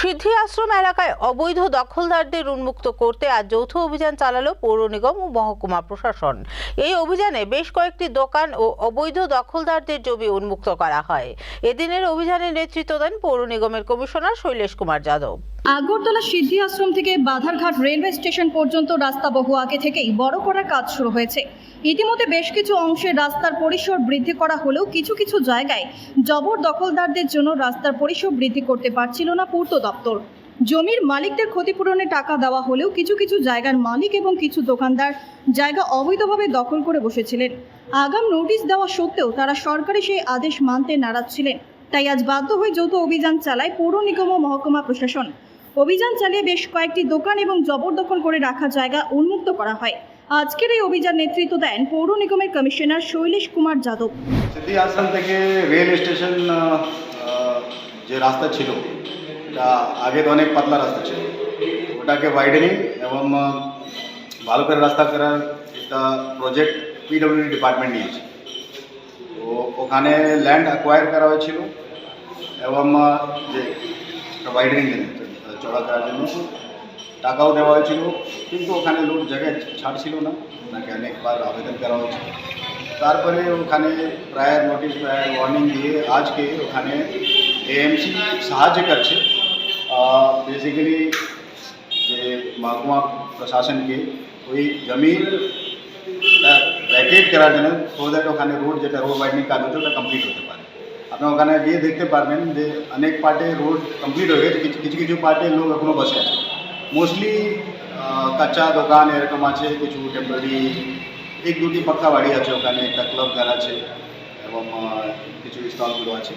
সিদ্ধি আশ্রম এলাকায় অবৈধ দখলদারদের উন্মুক্ত করতে আজ যৌথ অভিযান চালালো পৌর নিগম ও মহকুমা প্রশাসন। এই অভিযানে বেশ কয়েকটি দোকান ও অবৈধ দখলদারদের জমি উন্মুক্ত করা হয়। এদিনের অভিযানে নেতৃত্ব দেন পৌর নিগমের কমিশনার শৈলেশ কুমার যাদব। আগরতলা সিদ্ধি আশ্রম থেকে বাধারঘাট রেলওয়ে স্টেশন পর্যন্ত রাস্তা বহু আগে থেকেই বড় করার কাজ শুরু হয়েছে। ইতিমধ্যে বেশ কিছু অংশে রাস্তার পরিসর বৃদ্ধি করা হলেও কিছু কিছু জায়গায় জবর দখলদারদের জন্য রাস্তার পরিসর বৃদ্ধি করতে পারছিল না পূর্ত দপ্তর। জমির মালিকদের ক্ষতিপূরণে টাকা দেওয়া হলেও কিছু কিছু জায়গার মালিক এবং কিছু দোকানদার জায়গা অবৈধভাবে দখল করে বসেছিলেন। আগাম নোটিশ দেওয়া সত্ত্বেও তারা সরকারি সেই আদেশ মানতে নারাজ ছিলেন। তাই আজ বাধ্য হয়ে যৌথ অভিযান চালায় পৌর নিগম ও মহকুমা প্রশাসন। অভিযান চালিয়ে বেশ কয়েকটি দোকান এবং জবরদখল করে রাখা জায়গা উন্মুক্ত করা হয়। আজকের এই অভিযান নেতৃত্ব দেন পৌর নিগমের কমিশনার শৈলেশ কুমার যাদব। সিদ্ধি আশ্রম থেকে রেল স্টেশন যে রাস্তা ছিল, এটা আগে তো অনেক পাতলা রাস্তা ছিল। ওটাকে ওয়াইডেনিং এবং ভালো করে রাস্তা করার একটা প্রজেক্ট পিডব্লিউডি ডিপার্টমেন্ট নিয়েছে। তো ওখানে ল্যান্ড অ্যাকোয়ার করা হয়েছিল এবং যে ওয়াইডেনিং জন্য চড়া করার জন্য। টাকাও দেওয়া হয়েছিল, কিন্তু ওখানে লোক জায়গায় ছাড়ছিল না। ওনাকে অনেকবার আবেদন করা হয়েছিল তারপরে ওখানে প্রায়ার নোটিশ প্রায়ার ওয়ার্নিং দিয়ে আজকে ওখানে এএমসি সাহায্য করছে। বেসিক্যালি যে মহকুমা প্রশাসনকে ওই জমির ভ্যাকেট করার জন্য ওখানে রোড যেটা রোড ওয়াইডনিং কাজ হচ্ছে, ওটা কমপ্লিট হতে পারে। আপনি ওখানে গিয়ে দেখতে পারবেন যে অনেক পার্টে রোড কমপ্লিট হয়ে গেছে কিছু কিছু কিছু পার্টে লোক এখনও বসে আছে মোস্টলি কাঁচা দোকান এরকম আছে কিছু টেম্পোরারি এক দুটি পাক্কা বাড়ি আছে ওখানে একটা ক্লাব ঘর আছে এবং আহ, কিছু স্টলগুলো আছে